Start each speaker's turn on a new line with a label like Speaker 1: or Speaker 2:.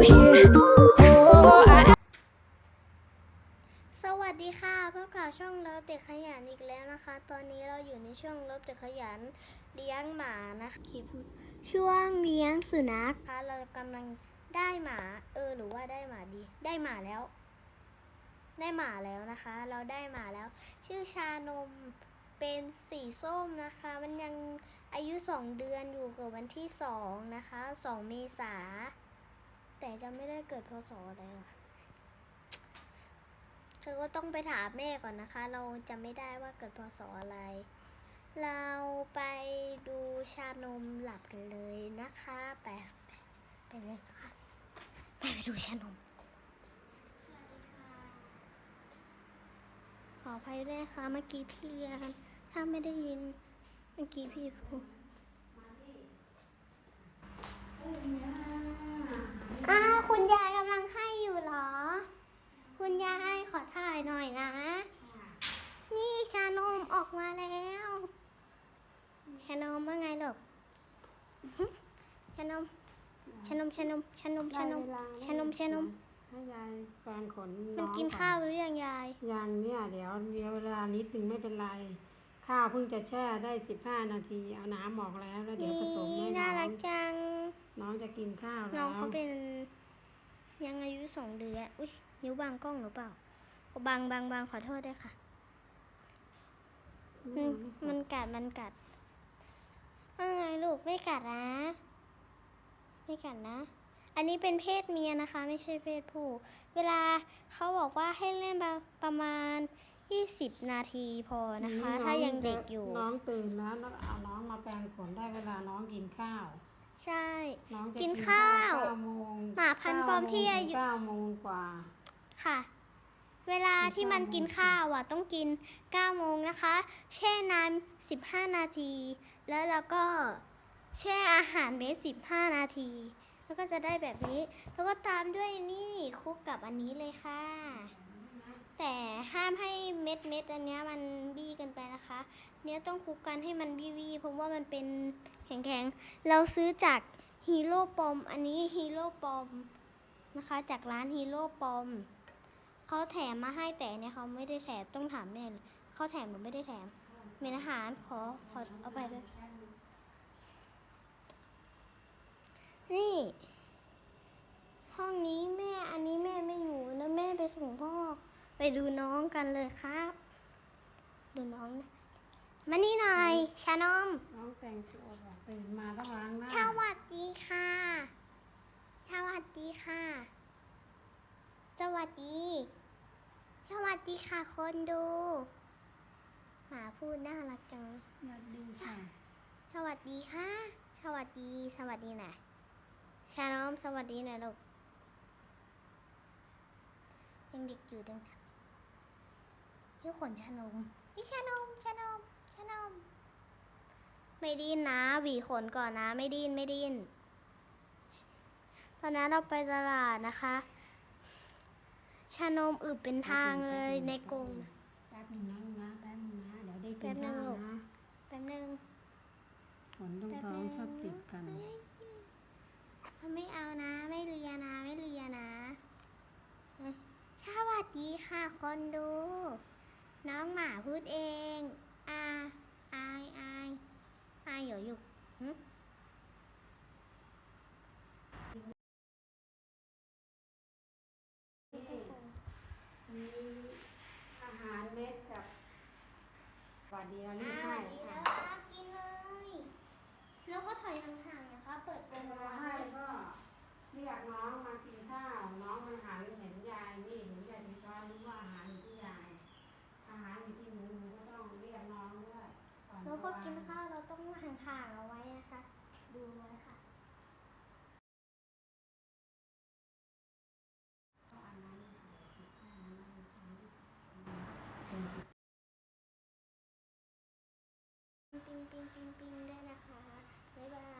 Speaker 1: สวัสดีค่ะพบกับช่องเลิฟเด็กขยันอีกแล้วนะคะ ตอนนี้เราอยู่ในช่วงเลิฟเด็กขยันเลี้ยงหมานะคะคลิปช่วงเลี้ยงสุนัขคะเรากำลังได้หมา เออหรือว่าได้หมาดี ได้หมาแล้ว ได้หมาแล้วนะคะ เราได้หมาแล้ว ชื่อชานมเป็นสีส้มนะคะ มันยังอายุสองเดือนอยู่เกิดวันที่สองนะคะสองเมษา แต่จะไม่ได้เกิดพศอะไรหรอกค่ะเธอก็ต้องไปถามแม่ก่อนนะคะ เราจะไม่ได้ว่าเกิดพศอะไร เราไปดูชานมหลับกันเลยนะคะไปไปไปเลยค่ะไปไปดูชานมขออภัยด้วยนะคะเมื่อกี้พี่เรียนถ้าไม่ได้ยินเมื่อกี้พี่พูดอ้าวคุณยายกำลังให้อยู่เหรอ คุณยายขอถ่ายหน่อยนะ นี่ชานม ออกมาแล้วชานมว่าไงลูกอื้อหือชานมชานมชานมชานมชานมชานมชานม
Speaker 2: ให้ยายแปรงขน
Speaker 1: มันกิน
Speaker 2: อง
Speaker 1: ข้าวหรือยังยาย
Speaker 2: ยังเนี่ยเดี๋ยวเดี๋ยวเวลานิดนึงไม่เป็นไร ข้าวเพิ่งจะแช่ได้สิบห้านาที เอาน้ำออกแล้วแล้วเดี๋ยวผสมให้
Speaker 1: น่า
Speaker 2: น้อ
Speaker 1: รั
Speaker 2: ง
Speaker 1: กจัง
Speaker 2: น้องจะกินข้าวแล้ว
Speaker 1: น้องเขาเป็น ยังอายุสองเดือนอุ้ยนิ้วบางกล้องหรือเปล่าโอ้บางบางบางขอโทษด้วยค่ะ
Speaker 2: อื
Speaker 1: อื
Speaker 2: ม
Speaker 1: มมันกัดมันกัดว่าไงลูกไม่กัดนะ ไม่กัดนะ อันนี้เป็นเพศเมียนะคะ ไม่ใช่เพศผู้ เวลาเขาบอกว่าให้เล่นประประมาณ20นาทีพอนะคะ
Speaker 2: น้
Speaker 1: ถ้ายังเด็กอยู่
Speaker 2: น้องตื่นแล้วแล้วเอาน้องมาแปรงขนได้เวลาน้องกินข้าว
Speaker 1: ใช่
Speaker 2: น้องจะ
Speaker 1: กินข้าว
Speaker 2: เก้าโมง
Speaker 1: หมาพันธุ์ปอมที่อายุ
Speaker 2: เก้าโมงกว่า
Speaker 1: ค่ะ เวลาที่มันกินข้าวอะต้องกิน 9 โมงนะคะ แช่น้ำ15 นาที แล้วเราก็แช่อาหารเม็ด15 นาที แล้วก็จะได้แบบนี้ แล้วก็ตามด้วยนี่คลุกกับอันนี้เลยค่ะ แต่ห้ามให้เม็ดเม็ดๆอันเนี้ยมันบี้กันไปนะคะ เนี้ยต้องคลุกกันให้มันบี้บี้เพราะว่ามันเป็นแข็งๆ เราซื้อจากฮีโร่ปอม อันนี้ฮีโร่ปอมนะคะ จากร้านฮีโร่ปอม เขาแถมมาให้แต่เนี่ยเขาไม่ได้แถมต้องถามแม่เลยเขาแถมหรือไม่ได้แถมเมนอาหารขอขอเอาไปด้วยนี่ ห้องนี้แม่อันนี้แม่ไม่อยู่แล้วแม่ไปส่งพ่อ ไปดูน้องกันเลยครับ ดูน้องนะมานี่หน่อยชานม
Speaker 2: น้องแต่งตัวก่อนตื่นมาต้องล้างหน้า
Speaker 1: สวัสดีค่ะ สวัสดีค่ะ สวัสดี สวัสดีค่ะ คนดู หมาพูดน่ารักจังเลย
Speaker 2: สวัสดีค่ะ
Speaker 1: สวัสดีค่ะ สวัสดี สวัสดีหน่อยชาน้อมสวัสดีหน่อยลูก ยังเด็กอยู่ดังค่ะพี่ขนชานมนี่ชานมชานมชานม ไม่ดิ้นนะหวีขนก่อนนะ ไม่ดิ้นไม่ดิ้น ตอนนั้นเราไปตลาดนะคะ ชานมอึบเป็นทางเลยในกรง
Speaker 2: แป๊บนึงนะลูกนะแป๊บนึงนะเดี๋ยวได้
Speaker 1: แป๊
Speaker 2: กิน
Speaker 1: บนึง
Speaker 2: ข้าว
Speaker 1: ลูก
Speaker 2: นะ
Speaker 1: แป๊บนึง
Speaker 2: ขนตรงท้องชอบติดกัน
Speaker 1: ไม่เอานะ ไม่เลียนะไม่เลียนะเอ้ยสวัสดีค่ะคนดู น้องหมาพูดเอง อาอายอายอายเหรออยู่หึ
Speaker 2: มีอาหารเม็ดกับส วัสดีเราเรีย
Speaker 1: อ่ากส
Speaker 2: ให้
Speaker 1: วัสดี
Speaker 2: อะ
Speaker 1: นะคะกินเลย แล้วก็ถอยห่างๆนะคะ เปิด
Speaker 2: เว
Speaker 1: เป็น
Speaker 2: ลาให้ก็เรียกน้องมากินข้าว น้องมันหันเห็นยายนี่เห็นยายถือช้อนนึกว่าอาหารอยู่ที่ยาย อาหารอยู่ที่หนูหนูก็ต้องเรียกน้องด้วยก่อน
Speaker 1: แล้วก็
Speaker 2: จะ
Speaker 1: กิน
Speaker 2: วาง
Speaker 1: ข้าวเราต้องห่างๆเอาไว้นะคะ ดูไว้ค่ะ ปิงปิง ปิงปิงด้วยนะคะ บ๊ายบาย